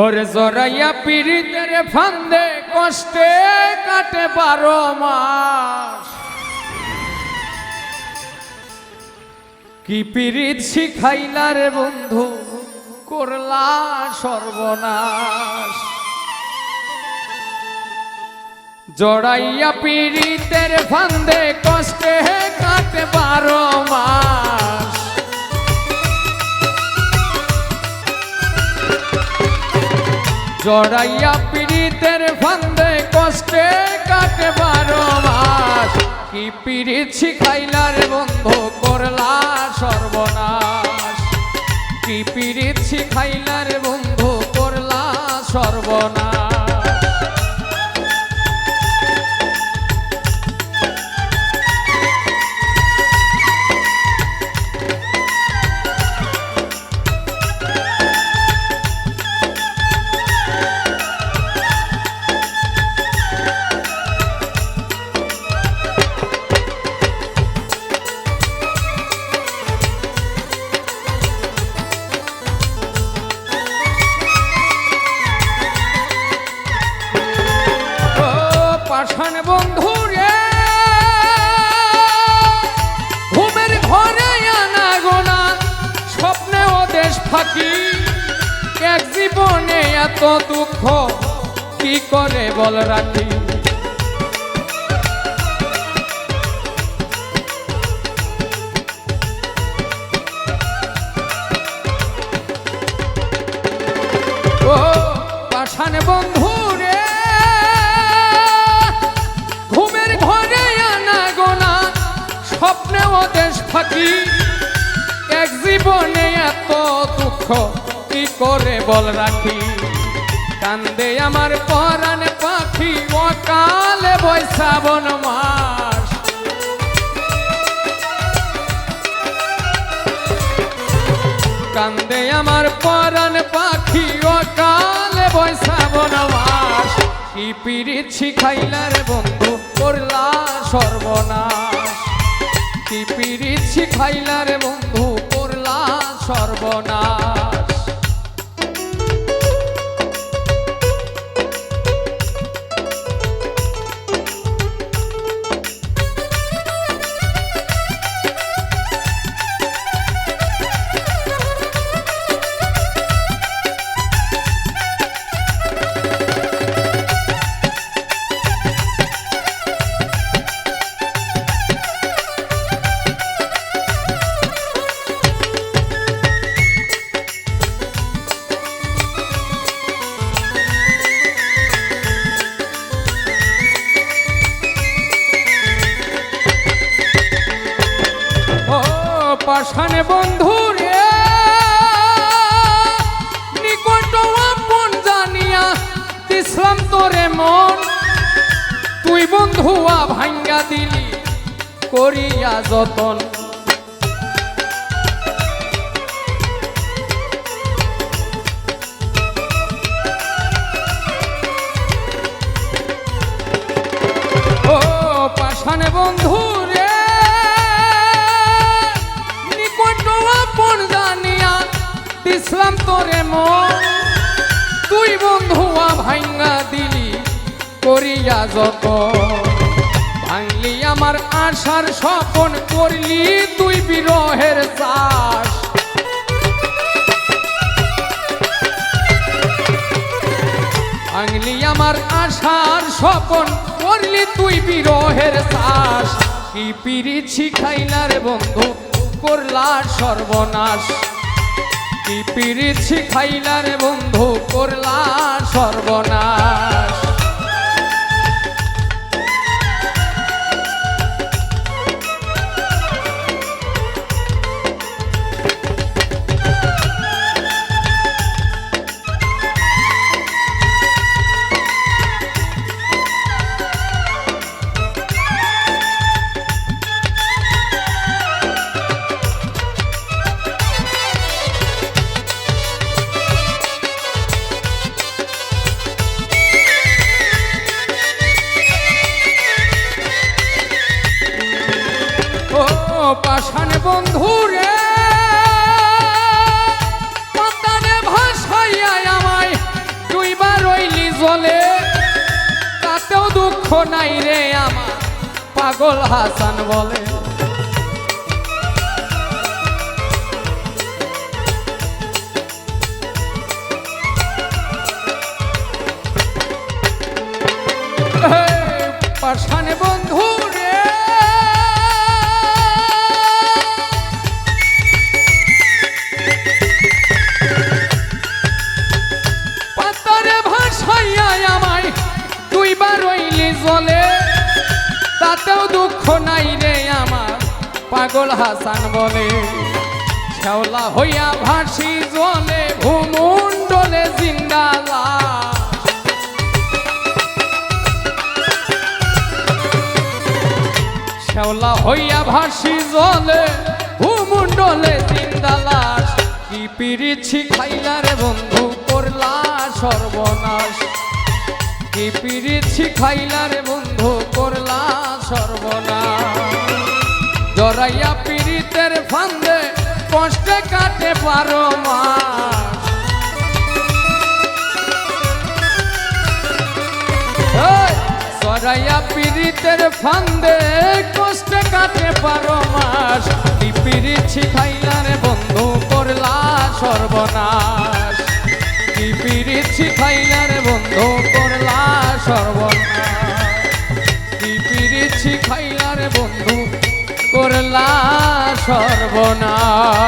ওরে জরাইয়া পীড়িতের ফান্দে কষ্টে কাটে বারো মাস। কি পীড়িত শিখাইলা রে বন্ধু, করলা সর্বনাশ। জড়াইয়া পীড়িতের ফান্দে কষ্টে কাটে বারো মাস। জড়াইয়া পীড়িতের ফান্দে কষ্টে কাটে বারো মাস। কি পীড়িত শিখাইলার বন্ধু, করলা সর্বনাশ। কি পীড়িত শিখাইলার বন্ধু, করলা সর্বনাশ। পাষাণ বন্ধু রে। ঘুমের ঘরে আনা গোনা স্বপ্নে ও দেশ ফাঁকি। এক জীবনে এত দুঃখ, কি করে বল রাখি? ও পাষাণ বন্ধু স্বপ্নে ও দেশ ফাঁকি। এক জীবনে এত দুঃখ, কি করে বল রাখি? কান্দে আমার পরাণ পাখি, অকালে বৈশাবন মাস। কান্দে আমার পরাণ পাখি, অকালে বৈশাবন মাস। কি পিরিত শিখাইলার বন্ধু? কি পিরিত মো পাষাণ বন্ধু রে। নিকট আপন জানিয়া দিসলাম তোরে মন। তুই বন্ধুয়া ভাঙ্গা দিলি, করিয়া যতন। ইসলাম তোরে মন। তুই বন্ধুয়া ভাঙ্গা দিলি করিয়া যত ভাঙলি আমার আশার স্বপন, করলি তুই বিরহের চাষ। ভাঙলি আমার আশার স্বপন, করলি তুই বিরহের চাষ। কি পিরিত শিখাইলার বন্ধু, করলা সর্বনাশ। কি পিরিত শিখাইলার বন্ধু করলা সর্বনাশ। বন্ধু রে মন্দানে ভাসাইয়া আমায় তুইবার রইলি জলে। তাতেও দুঃখ নাই রে আমার, পাগল হাসান বলে। পাগল হাসান বলে, শ্যাওলা হইয়া ভাসি জলে ভূমণ্ডলে জিন্দালা। শ্যাওলা হইয়া ভাসি জলে ভূমণ্ডলে জিন্দালাস কি পিরিছি খাইলা রে বন্ধু, করলা সর্বনাশ। কি পিরিছি খাইলা রে বন্ধু, করলা সর্বনাশ। জরাইয়া পীড়িতের ফান্দে কষ্টে কাটে পারো মাস এই, জরাইয়া পীড়িতের ফান্দে কষ্টে কাটে পারো মাস কি পিরিছি খাইলা রে বন্ধু করলা সর্বনাশ। কি পিরিছি খাইলা রে বন্ধু করলা সর্বনাশ। করলা সর্বনাশ।